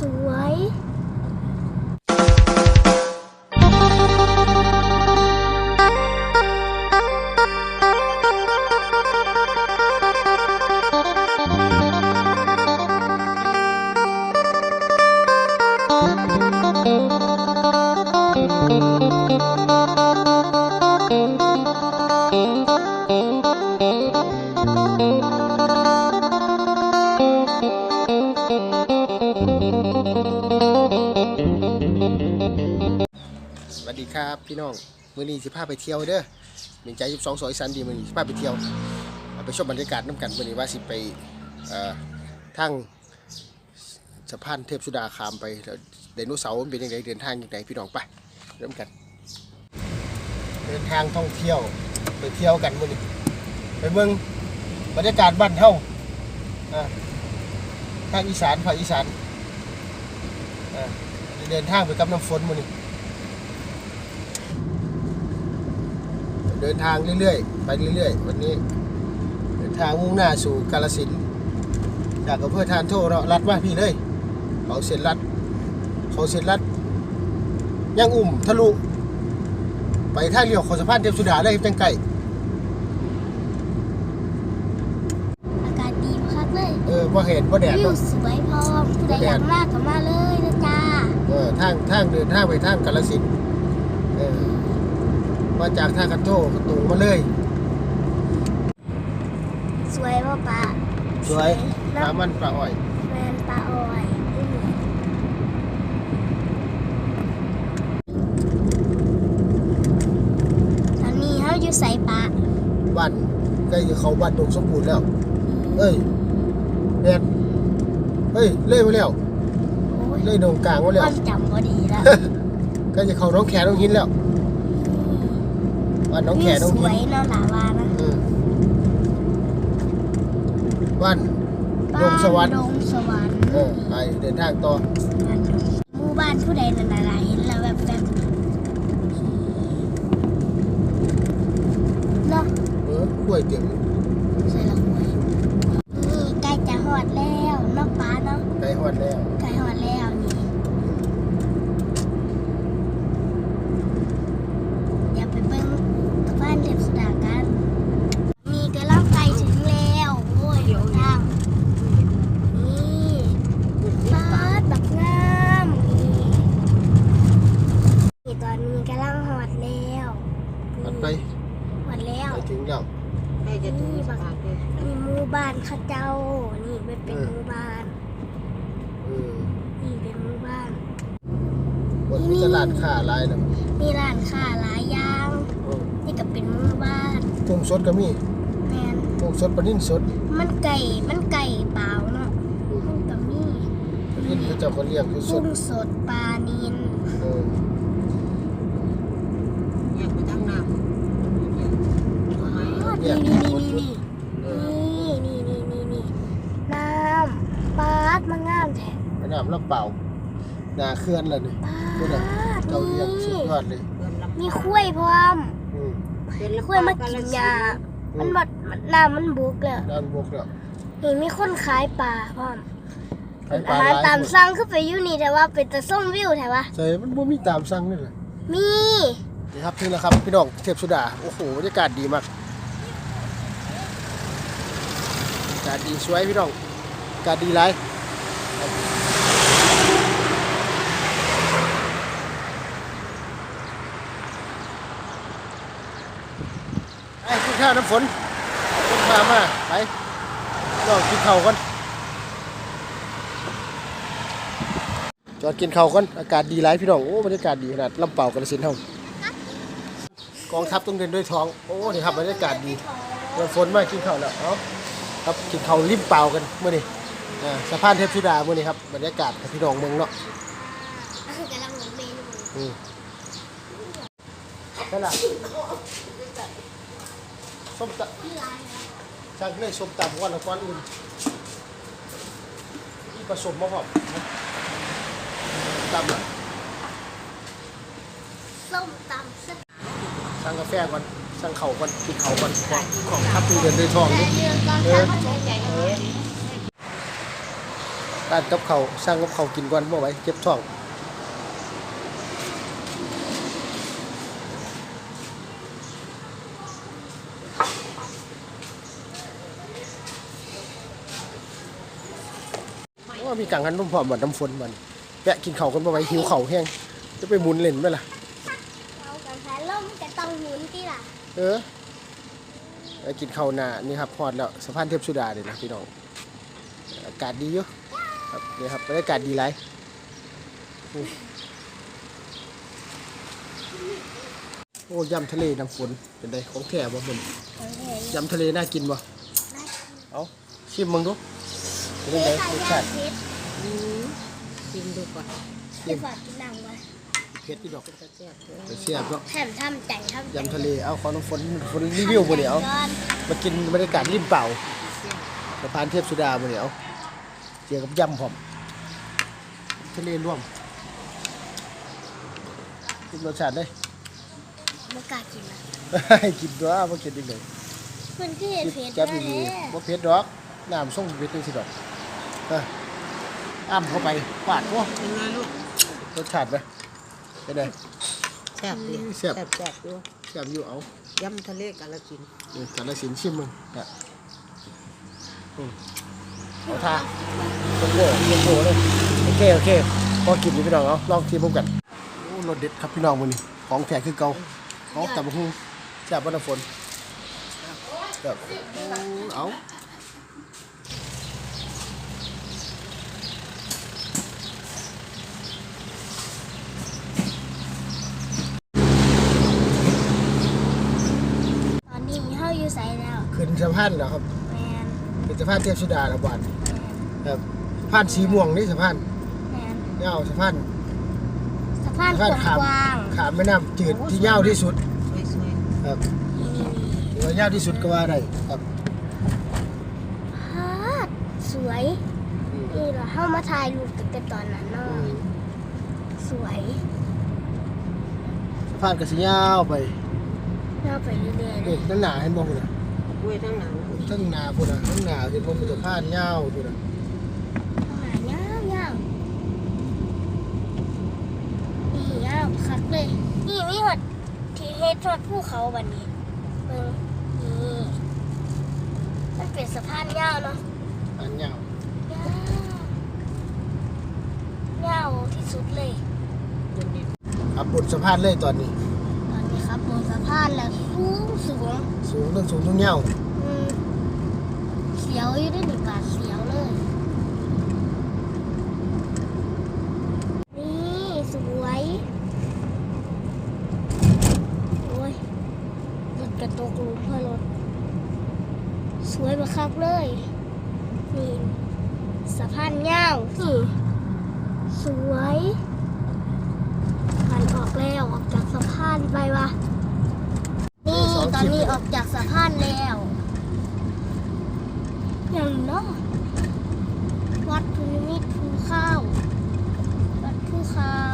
สวย วัสดีครับพี่น้องมื้อนี้สิพาไปเที่ยวเด้อมีใจ22สอยสันดีมื้อนี้สิพาไปเที่ยวไปชมบรรยากาศน้ำกันมื้อนี้ว่าสิไปเอ่อทางสะพานเทพสุดาคามไปแล้วไดโนเสาร์เป็นยังไงเดินทางยังไงพี่น้องไปเริ่มกัน เดินทางท่องเที่ยวไปเที่ยวกันมื้อนี้ไปเมืองบรรยากาศบ้านเฮาอ่าทางอีสานภาคอีสานเดินทางไปกับน้ำฝนมื้อนี้ เดินทางเรื่อยๆ ไปเรื่อยๆ วันนี้ เดินทางมุ่งหน้าสู่กาลสินธุ์จากอำเภอทานโทเราะลัดมาพี่เลยเขาเส้นลัดเขาเส้นลัดย่างอุ่มทะลุ ไปท่าเรือเขอสะพานเทพสุดาเลยจังไก่อากาศดีมากเลยเออบ่เห็นบ่แดดวิวเนาะสวยพร้อมผู้ใดอยากมาก็มาเลยนะจ๊ะเออทางทางเดินทางไปทางกาลสินธุ์เออ มาจากท่ากันโทก็ตรงมาเลย สวยป่ะปะสวยปแล้ลาวมันปลาอ้อยแมนปลาอ้อยอืมตอนนี้เขาอยู่ใส่ปลาบ้านใกล้จะเข้าบ้านดงสมบูรณ์แล้ว เอ้ยแดดเฮ้ย เล่มาแล้วโอ้ยเล่ดงกลางมาคแล้ววามจำพอดีแล้วก็จะเข้าน้องแขน้องหินแล้ว บ้านน้องแขวิวน้องสหิวนยเนาะหลาวานะอืมบ้านดงสวรรค์ดงสวรรค์เออไปเดินทางต่อหมู่บ้านผู้ใดนั่นอะไรเห็นแล้วแบบแบบเนาะ เออกล้วยเต็ม ใส่ละหวยนี่ใกล้จะหอดแล้วเนาะป้าเนาะ ไกลฮอดแล้ว ใกล้หอดแล้วนี่อย่าไปเบิ่งสะพานเทพสุดากันนี่ก็ล่องไกลถึงแล้วโอ้ยทางนี่ป้าดบักงามนี่นี่ตอนนี้กำลังหอดแล้ว หันไป หอ ดแล้วไปถึงแล้วใกล้จะถึงสะพานเทพมีหมู่บ้านเข้าเจ้า นี่เป็นเป็นเออหมู่บ้าน เออนี่เป็นหมู่บ้าน บนมีตลาดค้าหลายนะมีร้านค้าหลายอย่าง เออนี่ก็เป็นหมู่บ้านกุ้งสดก็มีแมนกุ้งสดปลานิ่นสดมันไก่ มันไก่เปล่าเนาะมันก็มีปลานิ่นเขาเจ้าก็เลี้ยงคือสกุ้ดงสดปลานินเออ แยกไปทั้งน้ำ อ๋อ เนี่นี่ยนี่นี่นี่เออนี่นี่นี่นี่นี่น้ำปลาดมางามแท้ไปน้ำลำเปล่าหนาเคลื่อนเลยนี่ปลาพูดอะดเจ้าเลี้ยงสุดนี่ยอดเลยเริ่มลำมีคุ้ยพร้อมอืมเป็นลำคุ้ยมากินยา มันบดมันน้ำมันบุกเลยด้านบกแล้วนี่มีคนขายปลาพร้อมขายปอาลาหารหลายตามคนสั่งคือไปอยู่นี่แต่ว่าเป็นแต่ส้มวิวแถวะใช่มันบ่มีตามสั่งนี่แหละมีนี่ครับถึงแล้วครับพี่น้องเทพสุดา โอ้โหบรรยากาศดีมากอา กาดีสวยพี่น้องกาดีไรไปกินข้าวน้ำฝนฝนพามาไปลองกินข้าวก่อนจอดกินข้าวก่อนอากาศดีไรพี่น้องโอ้บรรยากาศดีขนาดลำเป่ากระสินธุ์เฮากองทัพต้องเดินด้วยท้อง โอ้นี่ครับบรรยากาศดีฝนมากินข้าวแล้วเอา ครับกินข้าวริมเปล่ากันเมื่อนี้อ่าสะพานเทพธิดาเมื่อนี้ครับบรรยากาศกับพี่น้องเมืองเนาะกำลังหมุนเมนูอืมนั่นแหละส้มตำที่ร้านนะช่างเลยส้มตำวันละก้อนอื่นที่ผสมมาพร้อมนะตำอะส้มตำเส้นสั่งกาแฟก่อน สั่งเข่าวก่อนกินเข่าวก่อนของทัพต้องเดินด้วยท้องแต่นี่เรือกองทัพเขาใช้ใจเออร้านกับเขาวสร้างกับเขาวกินก่อนบ่ไหว้เจ็บท้องว่ามีกังหันนุ่มพร้อมบ่น้ำฝนมันแวะกินข้าวกันบ่ไหว้หิวข้าวแห้งจะไปหมุนเล่นไหมล่ะ เอากันแพ้ล่มจะต้องหมุนที่ล่ะ เออไปกินข้าวหน้านี่ครับพอดแล้วสะพานเทพสุดาเลยนะพี่น้องอากาศดีอยู่ครับนี่ครับบรรยากาศดีไรโอ้ยำทะเลน้ำฝนเป็นไงของแท้บ่มึงโอเคยำทะเลน่ากินบ่น่ากินเอาชิมมึงดูเป็นเฮ้ไงยรสตาชายาติเพชรอืมกินดูก่อนเดี๋ยวฝากกินหนังไว้ เผ็ดที่ดอกจะแซ่บเด้อไปเสียบเนาะแถมทำใจทำใจยำทะเลเอาขอน้ำฝนฝนรีวิวบ่เนี่ยเอาก่อนมากินบรรยากาศริมเปล่าสะพานเทพสุดาบ่เนี่ยเอาเจอกับยำพร้อมทะเลร่วมกินรสชาติได้ไม่กล้ากินนะให้กินตัวบ่กินอีกเลยมันคือเห็ดเพชรจับด้วยดีแหละๆบ่เผ็ดดอกน้ำส่งเผ็ดจังซี่ดอกเอออ้ำเข้าไปปาดโอ้เป็นไงลูกรสชาติไป เป็นไงแซ่บดิแซ่บแซ่บ แซ่บอยู่แซ่บอยู่เอายำทะเลกาลสินธุ์นี่กาลสินธุ์ชิมมึงนะอืมเอาท่าโอ้โหโอ้โหเลยโอเคโอเคพอกินอยู่พี่น้องเอาลองชิมพร้อมกันโอ้รสเด็ดครับพี่น้องมื้อนี้ของแท้คือเก่าของตำบักหุ่งแซ่บบ่น้ำฝนแบบเอา ตอนนี้เฮาอยู่ไส แล้วขึ้นสะพานแล้วครับแมนเป็นสะพานเทพสุดาละบาดแมนครับสะพานสีม่วงนี่สะพานแมนยาวสะพานสะพานสะกพานขามว้างขามแม่น้ำจืดที่ยาวที่สุดสวยครับๆนี่ถือว่ายาวที่สุดก็ว่าได้ครับฮาดสวยนี่เราเข้ามาถ่ายรูปตั้งแต่ตอนนั้นเนาะสวยสะพานก็สิยาวไปเล่าไปเรื่อยๆเลนี่ยทั้งหนาเห็นบ่พุ่นน่ะ ๆกล้วยทั้งหนังทั้งหนาพุ่นน่ะทั้งหนาเห็นบ่พุ่นสะพานยาวพุ่นน่ะหายาวยาวนี่ยาวคักเลย นี่มีหดที่เฮ็ดทอดภูเขาบันนี้เบิ่งนี่มันเป็นสะพานยาวเนาะอันยาวยาวยาวที่สุดเลยคนนี้อับบนสะพานเลยตอนนี้ สะพานแล้วสูงสูงสูงทั้งสูงทั้งยาวอืมเสียวอยู่ด้วยหนึ่งบาทเสียวเลย นี่สวยโอ้ยรถกระตกหลุมพอรถ สวยบักคักเลย นี่สะพานยาวนี่สวยกันออกแล้วออกจากสะพานไปวะนี่ ตอนนี้ออกจากสะพานแล้วอย่างเนาะวัดภูมิตภูข้าว วัดภูข้าว